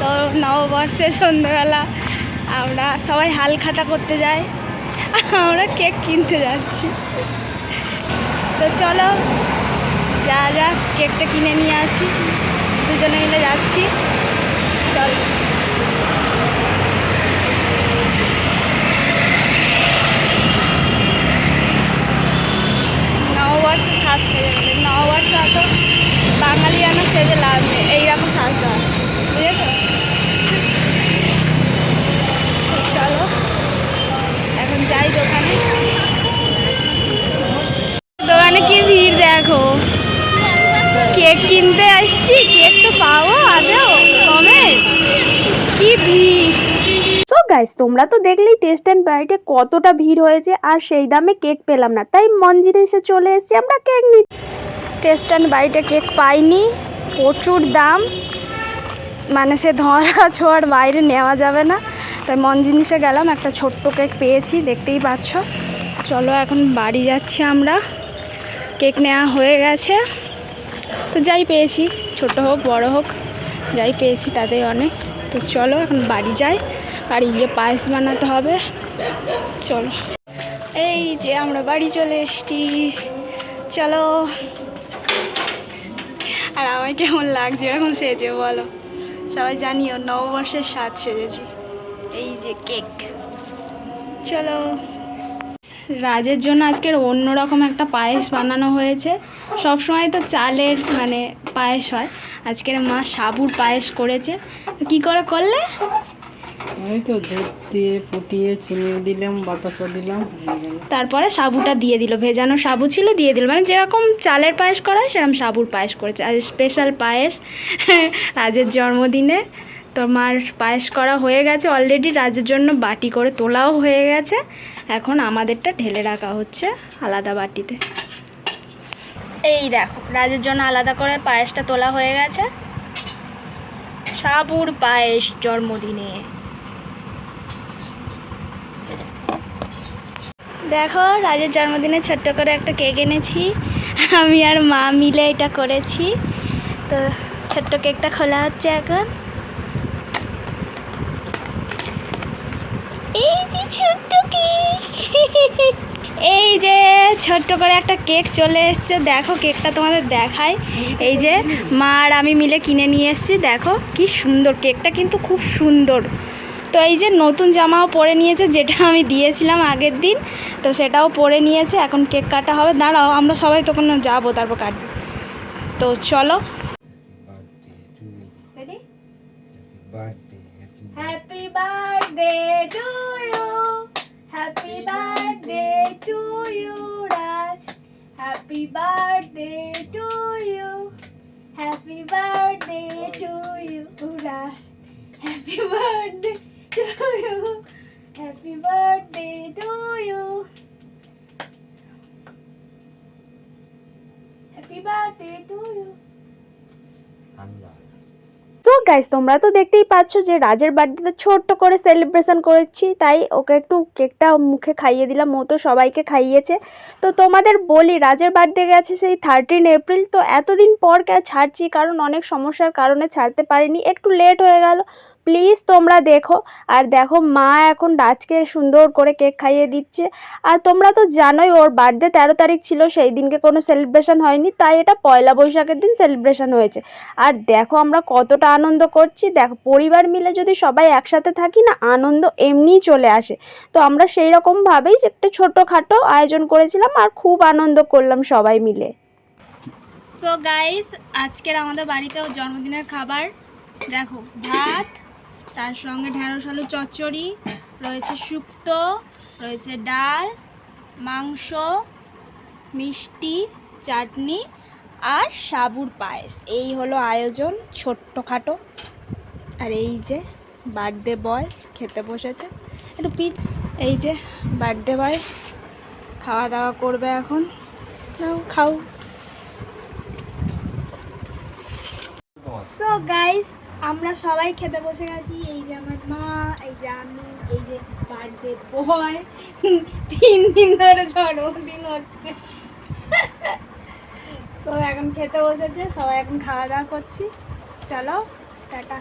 তো নববর্ষে সন্ধ্যেবেলা আমরা সবাই হাল খাতা করতে যাই। আমরা কেক কিনতে যাচ্ছি। তো চলো, যা যা কেকটা কিনে নিয়ে আসি। দুজনে মিলে যাচ্ছি। গাইস তোমরা তো দেখলেই টেস্ট অ্যান্ড বাইটে কতটা ভিড় হয়েছে আর সেই দামে কেক পেলাম না। তাই মঞ্জিরে এসে চলে এসেছি, আমরা কেক নি টেস্ট অ্যান্ড বাইটে কেক পাইনি, প্রচুর দাম। মানে সে ধরা ছোঁয়ার বাইরে নেওয়া যাবে না। তাই মন জিনিসে গেলাম, একটা ছোট্ট কেক পেয়েছি, দেখতেই পাচ্ছ। চলো এখন বাড়ি যাচ্ছি আমরা। কেক নেওয়া হয়ে গেছে। তো যাই পেয়েছি, ছোট হোক, বড় হোক, যাই পেয়েছি তাতেই অনেক। তো চলো এখন বাড়ি যাই। বাড়ি গিয়ে পায়েস বানাতে হবে। চলো। এই যে আমরা বাড়ি চলে এসছি। চলো। আর আমার কেমন লাগছে? এরকম সেজে, বলো। সবাই জানিও, নববর্ষের স্বাদ সেজেছি। এই যে কেক। চলো। রাজের জন্য আজকের অন্যরকম একটা পায়েস বানানো হয়েছে। সব সময় তো চালের মানে পায়েস হয়। আজকের মা সাবুর পায়েস করেছে। কী করে করলে? এই তো দুধ দিয়ে ফুটিয়ে চিনি দিলাম বাতাসা দিলাম তারপরে সাবুটা দিয়ে দিল, ভেজানো সাবু ছিল, দিয়ে দিল। মানে যেরকম চালের পায়েস করা হয়, সেরকম সাবুর পায়েস করেছে। আজ স্পেশাল পায়েস রাজের জন্মদিনে। তোমার পায়েস করা হয়ে গেছে অলরেডি রাজের জন্য বাটি করে তোলাও হয়ে গেছে। এখন আমাদেরটা ঢেলে রাখা হচ্ছে আলাদা বাটিতে। এই দেখো, রাজের জন্য আলাদা করে পায়েসটা তোলা হয়ে গেছে। সাবুর পায়েস জন্মদিনে। দেখো, রাজের জন্মদিনে ছোট্ট করে একটা কেক এনেছি। আমি আর মা মিলে এটা করেছি। তো ছোট্ট কেকটা খোলা হচ্ছে এখন। এই যে ছোট্ট কেক। এই যে ছোট্ট করে একটা কেক চলে এসছে। দেখো, কেকটা তোমাদের দেখায় এই যে মা আর আমি মিলে কিনে নিয়ে এসেছি। দেখো, কি সুন্দর। কেকটা কিন্তু খুব সুন্দর। তো এই যে নতুন জামাও পরে নিয়েছে যেটা আমি দিয়েছিলাম আগের দিন তো সেটাও পরে নিয়েছে এখন কেক কাটা হবে। দাঁড়াও আমরা সবাই তখন যাব তারপর কাট। তো চলো। Ready happy birthday to you happy birthday to you Raj happy birthday to you happy birthday to you Raj happy birthday you happy birthday to you happy birthday to you তো guys তোমরা তো দেখতেই পাচ্ছ যে রাজের বার্থডেতে ছোট্ট করে সেলিব্রেশন করেছি, তাই ওকে একটু কেকটা মুখে খাইয়ে দিলাম, ও তো সবাইকে খাইয়েছে। তো তোমাদের বলি, রাজের বার্থডে গেছে সেই থার্টিন এপ্রিল তো এতদিন পর কে ছাড়ছি, কারণ অনেক সমস্যার কারণে ছাড়তে পারিনি, একটু লেট হয়ে গেল। প্লিজ তোমরা দেখো। আর দেখো, মা এখন রাজকে সুন্দর করে কেক খাইয়ে দিচ্ছে। আর তোমরা তো জানোই, ওর বার্থডে তেরো তারিখ ছিল, সেই দিনকে কোনো সেলিব্রেশন হয়নি, তাই এটা পয়লা বৈশাখের দিন সেলিব্রেশন হয়েছে। আর দেখো, আমরা কতটা আনন্দ করছি। দেখো, পরিবার মিলে যদি সবাই একসাথে থাকি না, আনন্দ এমনিই চলে আসে। তো আমরা সেই রকমভাবেই একটা ছোটোখাটো আয়োজন করেছিলাম আর খুব আনন্দ করলাম সবাই মিলে। সো গাইস আজকের আমাদের বাড়িতেও জন্মদিনের খাবার। দেখো, ভাত তার সঙ্গে ঢেঁড়স, আলু, চচ্চড়ি, রয়েছে শুক্তো, রয়েছে ডাল, মাংস, মিষ্টি, চাটনি আর সাবুর পায়েস। এই হলো আয়োজন ছোট্টখাটো। আর এই যে বার্থডে বয় খেতে বসেছে। একটু পি এই যে বার্থডে বয় খাওয়া দাওয়া করবে এখন। খাও। সো গাইস আমরা সবাই খেতে বসে গেছি, এই যে আমার মা, এই যে আমি, এই যে বার্থডে বয় তিন দিন ধরে জন্মদিন হচ্ছে। তো এখন খেতে বসেছে, সবাই এখন খাওয়া দাওয়া করছি। চলো, টাটা।